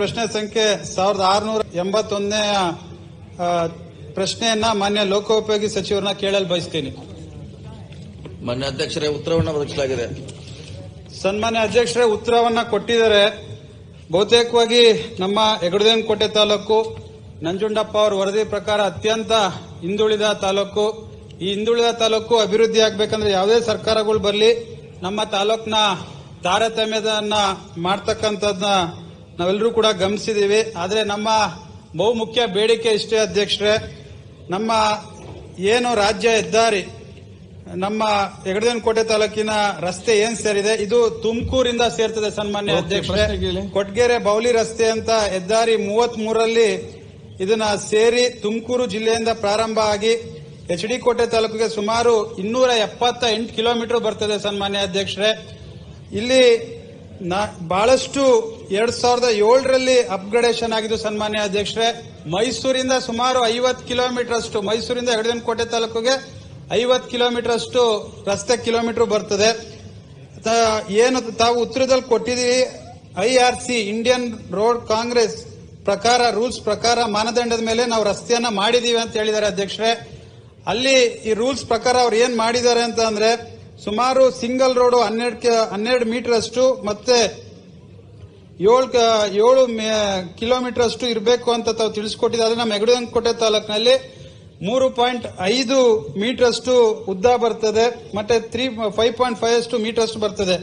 ಪ್ರಶ್ನೆ ಸಂಖ್ಯೆ ಸಾವಿರದ ಆರುನೂರ ಎಂಬತ್ತೊಂದನೇ ಪ್ರಶ್ನೆಯನ್ನ ಮಾನ್ಯ ಲೋಕೋಪಯೋಗಿ ಸಚಿವರನ್ನ ಕೇಳಲು ಬಯಸ್ತೀನಿ. ಮಾನ್ಯ ಅಧ್ಯಕ್ಷರೇ ಉತ್ತರವನ್ನು ಒದಗಿಸಲಾಗಿದೆ ಸನ್ಮಾನ್ಯ ಅಧ್ಯಕ್ಷರೇ ಉತ್ತರವನ್ನ ಕೊಟ್ಟಿದ್ದಾರೆ. ಬಹುತೇಕವಾಗಿ ನಮ್ಮ ಹೆಗಡದೇನಕೋಟೆ ತಾಲೂಕು ನಂಜುಂಡಪ್ಪ ಅವರ ವರದಿ ಪ್ರಕಾರ ಅತ್ಯಂತ ಹಿಂದುಳಿದ ತಾಲೂಕು. ಈ ಹಿಂದುಳಿದ ತಾಲೂಕು ಅಭಿವೃದ್ಧಿ ಆಗಬೇಕಂದ್ರೆ ಯಾವುದೇ ಸರ್ಕಾರಗಳು ಬರಲಿ ನಮ್ಮ ತಾಲೂಕಿನ ತಾರತಮ್ಯದನ್ನ ಮಾಡ್ತಕ್ಕಂಥದ್ದನ್ನ ನಾವೆಲ್ಲರೂ ಕೂಡ ಗಮನಿಸಿದ್ದೀವಿ. ಆದರೆ ನಮ್ಮ ಬಹುಮುಖ್ಯ ಬೇಡಿಕೆ ಇಷ್ಟೇ ಅಧ್ಯಕ್ಷರೇ. ನಮ್ಮ ಏನು ರಾಜ್ಯ ಹೆದ್ದಾರಿ ನಮ್ಮ ಕೋಟೆ ತಾಲೂಕಿನ ರಸ್ತೆ ಏನ್ ಸೇರಿದೆ ಇದು ತುಮಕೂರಿಂದ ಸೇರ್ತದೆ ಸನ್ಮಾನ್ಯ ಅಧ್ಯಕ್ಷರೇ. ಕೊಟ್ಗೆರೆ ಬೌಲಿ ರಸ್ತೆ ಅಂತ ಹೆದ್ದಾರಿ ಮೂವತ್ ಮೂರಲ್ಲಿ ಇದನ್ನ ಸೇರಿ ತುಮಕೂರು ಜಿಲ್ಲೆಯಿಂದ ಪ್ರಾರಂಭ ಆಗಿ ಎಚ್ ಡಿ ಕೋಟೆ ತಾಲೂಕಿಗೆ ಸುಮಾರು ಇನ್ನೂರ ಎಪ್ಪತ್ತ ಎಂಟು ಕಿಲೋಮೀಟರ್ ಬರ್ತದೆ ಸನ್ಮಾನ್ಯ ಅಧ್ಯಕ್ಷರೇ. ಇಲ್ಲಿ ಬಹಳಷ್ಟು ಎರಡ್ ಸಾವಿರದ ಏಳರಲ್ಲಿ ಅಪ್ಗ್ರೇಡೇಷನ್ ಆಗಿದ್ದು ಸನ್ಮಾನ್ಯ ಅಧ್ಯಕ್ಷರೇ, ಮೈಸೂರಿಂದ ಸುಮಾರು ಐವತ್ತು ಕಿಲೋಮೀಟರ್ ಅಷ್ಟು ಮೈಸೂರಿಂದ ಕೋಟೆ ತಾಲೂಕಿಗೆ ಐವತ್ತು ಕಿಲೋಮೀಟರ್ ಅಷ್ಟು ರಸ್ತೆ ಕಿಲೋಮೀಟರ್ ಬರ್ತದೆ. ಏನು, ತಾವು ಉತ್ತರದಲ್ಲಿ ಕೊಟ್ಟಿದ್ದೀವಿ I R C Indian road congress ಪ್ರಕಾರ ರೂಲ್ಸ್ ಪ್ರಕಾರ ಮಾನದಂಡದ ಮೇಲೆ ನಾವು ರಸ್ತೆಯನ್ನ ಮಾಡಿದೀವಿ ಅಂತ ಹೇಳಿದ್ದಾರೆ ಅಧ್ಯಕ್ಷರೇ. ಅಲ್ಲಿ ಈ ರೂಲ್ಸ್ ಪ್ರಕಾರ ಅವ್ರು ಏನ್ ಮಾಡಿದ್ದಾರೆ ಅಂತ ಅಂದ್ರೆ, ಸುಮಾರು ಸಿಂಗಲ್ ರೋಡ್ ಹನ್ನೆರಡು ಹನ್ನೆರಡು ಮೀಟರ್ ಅಷ್ಟು ಮತ್ತೆ ಏಳು ಏಳು ಕಿಲೋಮೀಟರ್ ಅಷ್ಟು ಇರಬೇಕು ಅಂತ ತಾವು ತಿಳಿಸ್ಕೊಟ್ಟಿದ್ದಾರೆ ನಮ್ಮ ಹೆಗಡಕೋಟೆ ತಾಲೂಕಿನಲ್ಲಿ ಮೂರು ಪಾಯಿಂಟ್ ಐದು ಮೀಟರ್ ಅಷ್ಟು ಉದ್ದ ಬರ್ತದೆ. ಮತ್ತೆ ತ್ರೀ, ಫೈವ್ ಪಾಯಿಂಟ್ ಫೈವ್ ಅಷ್ಟು ಮೀಟರ್ ಅಷ್ಟು ಬರ್ತದೆ.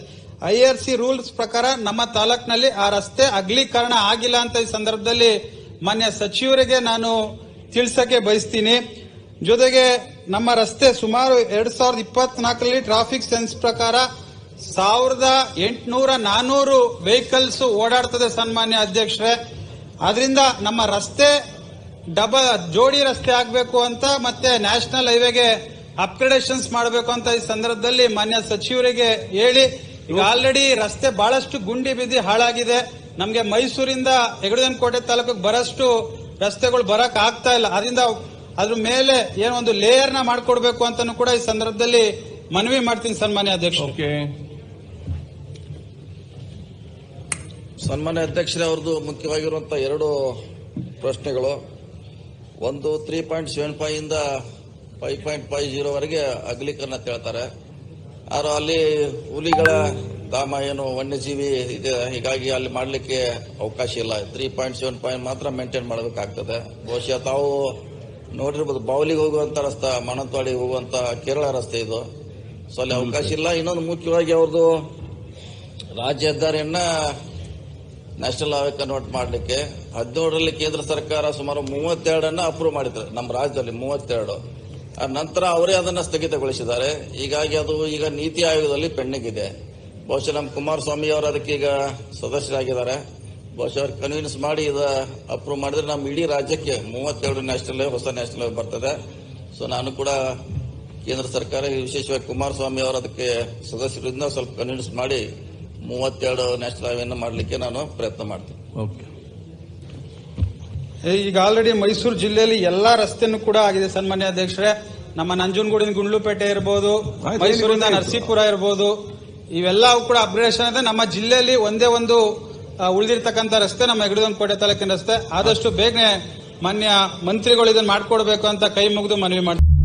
ಐ ಆರ್ ಸಿ ರೂಲ್ಸ್ ಪ್ರಕಾರ ನಮ್ಮ ತಾಲೂಕಿನಲ್ಲಿ ಆ ರಸ್ತೆ ಅಗಲೀಕರಣ ಆಗಿಲ್ಲ ಅಂತ ಈ ಸಂದರ್ಭದಲ್ಲಿ ಮಾನ್ಯ ಸಚಿವರಿಗೆ ನಾನು ತಿಳಿಸಕ್ಕೆ ಬಯಸ್ತೀನಿ. ಜೊತೆಗೆ ನಮ್ಮ ರಸ್ತೆ ಸುಮಾರು ಎರಡ್ ಸಾವಿರದ ಇಪ್ಪತ್ನಾಲ್ಕರಲ್ಲಿ ಟ್ರಾಫಿಕ್ ಸೆನ್ಸ್ ಪ್ರಕಾರ ಸಾವಿರದ ಎಂಟುನೂರ ನಾನೂರು ವೆಹಿಕಲ್ಸ್ ಓಡಾಡ್ತದೆ ಸನ್ಮಾನ್ಯ ಅಧ್ಯಕ್ಷರೇ. ಅದರಿಂದ ನಮ್ಮ ರಸ್ತೆ ಡಬಲ್ ಜೋಡಿ ರಸ್ತೆ ಆಗಬೇಕು ಅಂತ ಮತ್ತೆ ನ್ಯಾಷನಲ್ ಹೈವೇಗೆ ಅಪ್ಗ್ರೇಡೇಷನ್ಸ್ ಮಾಡಬೇಕು ಅಂತ ಈ ಸಂದರ್ಭದಲ್ಲಿ ಮಾನ್ಯ ಸಚಿವರಿಗೆ ಹೇಳಿ, ಈಗ ಆಲ್ರೆಡಿ ರಸ್ತೆ ಬಹಳಷ್ಟು ಗುಂಡಿ ಬಿದ್ದಿ ಹಾಳಾಗಿದೆ. ನಮಗೆ ಮೈಸೂರಿಂದ ಕೋಟೆ ತಾಲೂಕಿಗೆ ಬರಷ್ಟು ರಸ್ತೆಗಳು ಬರಕ್ ಆಗ್ತಾ ಇಲ್ಲ. ಅದರಿಂದ ಅದ್ರ ಮೇಲೆ ಏನೋ ಒಂದು ಲೇಯರ್ನ ಮಾಡ್ಕೊಡ್ಬೇಕು ಅಂತಾನು ಕೂಡ ಈ ಸಂದರ್ಭದಲ್ಲಿ ಮನವಿ ಮಾಡ್ತೀನಿ ಸನ್ಮಾನ್ಯ ಅಧ್ಯಕ್ಷ ಓಕೆ ಸನ್ಮಾನ್ಯ ಅಧ್ಯಕ್ಷರೇ, ಅವ್ರದ್ದು ಮುಖ್ಯವಾಗಿರುವಂತಹ ಎರಡು ಪ್ರಶ್ನೆಗಳು. ಒಂದು ತ್ರೀ ಪಾಯಿಂಟ್ ಸೆವೆನ್ ಫೈವ್ ಇಂದ ಫೈವ್ ಪಾಯಿಂಟ್ ಫೈವ್ ಜೀರೋ ವರೆಗೆ ಅಗಲೀಕರಣ ಅಂತ ಹೇಳ್ತಾರೆ ಆದ್ರೆ ಅಲ್ಲಿ ಹುಲಿಗಳ ಧಾಮ ಏನು, ವನ್ಯಜೀವಿ ಇದೆ, ಹೀಗಾಗಿ ಅಲ್ಲಿ ಮಾಡಲಿಕ್ಕೆ ಅವಕಾಶ ಇಲ್ಲ. ತ್ರೀ ಪಾಯಿಂಟ್ ಸೆವೆನ್ ಫೈವ್ ಮಾತ್ರ ಮೇಂಟೈನ್ ಮಾಡಬೇಕಾಗ್ತದೆ. ಬಹುಶಃ ತಾವು ನೋಡಿರ್ಬೋದು, ಬಾವಲಿಗೆ ಹೋಗುವಂತ ರಸ್ತೆ ಮಣತ್ವಾಡಿಗೆ ಹೋಗುವಂತ ಕೇರಳ ರಸ್ತೆ ಇದು. ಸೊ ಅಲ್ಲಿ ಅವಕಾಶ ಇಲ್ಲ. ಇನ್ನೊಂದು ಮುಖ್ಯವಾಗಿ ಅವ್ರದ್ದು ರಾಜ್ಯ ಹೆದ್ದಾರಿಯನ್ನ ನ್ಯಾಷನಲ್ ಹೈವೇ ಕನ್ವರ್ಟ್ ಮಾಡಲಿಕ್ಕೆ ಹದಿನೇಳರಲ್ಲಿ ಕೇಂದ್ರ ಸರ್ಕಾರ ಸುಮಾರು ಮೂವತ್ತೆರಡನ್ನ ಅಪ್ರೂವ್ ಮಾಡಿದ್ರು ನಮ್ಮ ರಾಜ್ಯದಲ್ಲಿ ಮೂವತ್ತೆರಡು. ನಂತರ ಅವರೇ ಅದನ್ನ ಸ್ಥಗಿತಗೊಳಿಸಿದ್ದಾರೆ. ಹೀಗಾಗಿ ಅದು ಈಗ ನೀತಿ ಆಯೋಗದಲ್ಲಿ ಪೆಂಡಿಂಗ್ ಇದೆ ಬಹುಶಃ ನಮ್ಮ ಕುಮಾರಸ್ವಾಮಿ ಅವರು ಅದಕ್ಕೆ ಈಗ ಸದಸ್ಯರಾಗಿದ್ದಾರೆ. ಬಹುಶಃ ಅವ್ರು ಕನ್ವಿನ್ಸ್ ಮಾಡಿ ಇದು ಅಪ್ರೂವ್ ಮಾಡಿದ್ರೆ ನಮ್ಮ ಇಡೀ ರಾಜ್ಯಕ್ಕೆ ಮೂವತ್ತೆರಡು ನ್ಯಾಷನಲ್ ಹೊಸ ನ್ಯಾಷನಲ್ ಬರ್ತದೆ. ಸೊ ನಾನು ಕೂಡ ಕೇಂದ್ರ ಸರ್ಕಾರ ವಿಶೇಷವಾಗಿ ಕುಮಾರಸ್ವಾಮಿ ಅವರು ಅದಕ್ಕೆ ಸದಸ್ಯರಿಂದ ಸ್ವಲ್ಪ ಕನ್ವಿನ್ಸ್ ಮಾಡಿ ಮೂವತ್ತೆರಡು ನ್ಯಾಷನಲ್ ಹೈವೇನ ಮಾಡಲಿಕ್ಕೆ ನಾನು ಪ್ರಯತ್ನ ಮಾಡ್ತೀನಿ. ಓಕೆ. ಈಗ ಆಲ್ರೆಡಿ ಮೈಸೂರು ಜಿಲ್ಲೆಯಲ್ಲಿ ಎಲ್ಲಾ ರಸ್ತೆನೂ ಕೂಡ ಆಗಿದೆ ಸನ್ಮಾನ್ಯ ಅಧ್ಯಕ್ಷರೇ. ನಮ್ಮ ನಂಜನಗೂಡಿನ ಗುಂಡ್ಲುಪೇಟೆ ಇರ್ಬೋದು ಮೈಸೂರಿಂದ. ನರಸೀಪುರ ಇರ್ಬೋದು ಇವೆಲ್ಲವೂ ಕೂಡ ಅಪ್ಗ್ರೇಡೇಷನ್ ಇದೆ. ನಮ್ಮ ಜಿಲ್ಲೆಯಲ್ಲಿ ಒಂದೇ ಒಂದು ಉಳಿದಿರ್ತಕ್ಕಂಥ ರಸ್ತೆ ನಮ್ಮ ಕೋಟೆ ತಾಲೂಕಿನ ರಸ್ತೆ. ಆದಷ್ಟು ಬೇಗನೆ ಮಾನ್ಯ ಮಂತ್ರಿಗಳು ಇದನ್ನ ಮಾಡ್ಕೊಡ್ಬೇಕು ಅಂತ ಕೈ ಮುಗಿದು ಮನವಿ ಮಾಡ್ತೀನಿ.